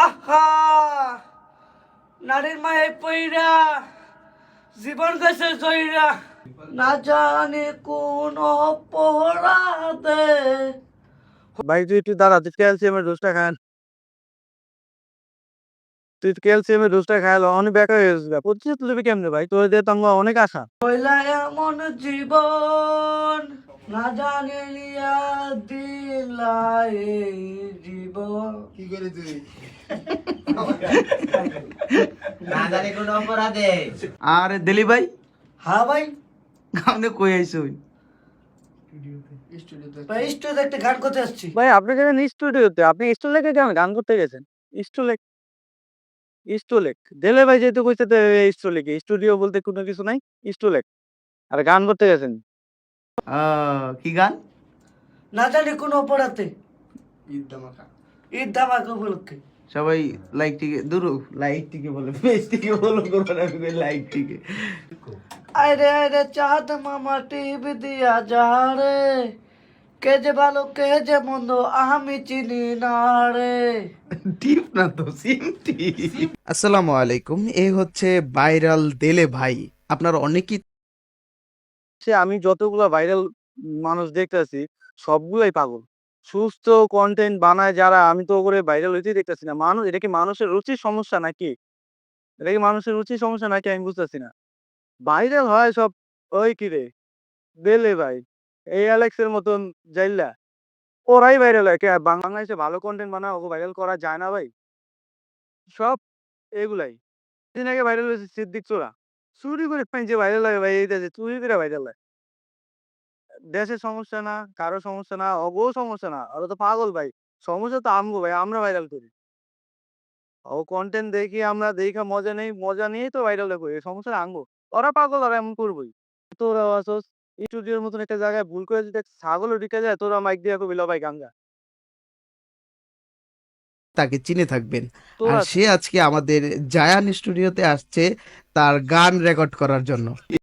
আহা! নারীর মায়ে পইরা জীবন গেছে জয়রা। না জানি কোন অপরাধে। ভাই তুই একটু দাঁড়া তুই ক্যালসিয়ামের ডোজটা খান তুই ক্যালসিয়ামের ডোজটা খায়াল অনেক বেকার হয়ে গেছে পঁচিশ তুলবি কেমনে ভাই? তোর দিয়ে তো অনেক আশা। হইলা এমন জীবন না জানি লিয়া কি করে তুই? না জানি কোন অপরাধে। আরে দিলি ভাই? হ্যাঁ ভাই। আপনি কই স্টুডিওতে ভাই স্টুডিও একটা গান করতে আসছি। ভাই আপনি স্টুডিওতে আপনি গান করতে গেছেন? স্টুলেক দেলে ভাই যেহেতু কইছে তো স্টুলেকে স্টুডিও বলতে কোনো কিছু নাই স্টুলেক আর গান করতে গেছেন? আহ, কি গান? না জানি কোন অপরাধে। ঈদ ধামাকা উপলক্ষে সবাই লাইক টিকে দূর লাইক টিকে বলে পেজ টিকে বলো আমি লাইক টিকে। আরে আরে চাঁদ মামা টিভি দিয়া যা রে। কে যে ভালো কে যে মন্দ আমি চিনি না রে। টিপ না তো সিম আসসালামু আলাইকুম এই হচ্ছে ভাইরাল দেলে ভাই। আপনার অনেকই সে আমি যতগুলো ভাইরাল মানুষ দেখতেছি সবগুলাই পাগল। সুস্থ কন্টেন্ট বানায় যারা, আমি তো করে ভাইরাল হইতেই দেখতেছি না। মানুষ এটা কি মানুষের রুচির সমস্যা নাকি? এটা কি মানুষের রুচির সমস্যা নাকি আমি বুঝতেছি না। ভাইরাল হয় সব, ওই কি রে? বেলে ভাই, এই অ্যালেক্সের মতন জাইল্লা। ওরাই ভাইরাল হয়। বাংলাদেশে ভালো কন্টেন্ট বানায়, ওকে ভাইরাল করা যায় না ভাই। সব এগুলাই। দিন আগে ভাইরাল হয়েছে সিদ্দিক চোরা। চুরি করে যে ভাইরাল হয় ভাই এই দেশে চুরি করে ভাইরাল হয়। দেশের সমস্যা না কারও সমস্যা না অগো সমস্যা না ওরা তো পাগল ভাই। সমস্যা তো আমগো ভাই আমরা ভাইরাল করি। ও কন্টেন্ট দেখি আমরা দেখা মজা নেই মজা নিয়েই তো ভাইরাল করি সমস্যা আঙ্গো ওরা পাগল ওরা এমন করবোই। তোরা আসোস স্টুডিওর মতন একটা জায়গায় ভুল করে যদি ছাগলও ঢুকে যায় তোরা মাইক দিয়ে কবি ভাই গাঙ্গা। তাকে চিনে থাকবেন। আর সে আজকে আমাদের জায়ান স্টুডিওতে আসছে তার গান রেকর্ড করার জন্য।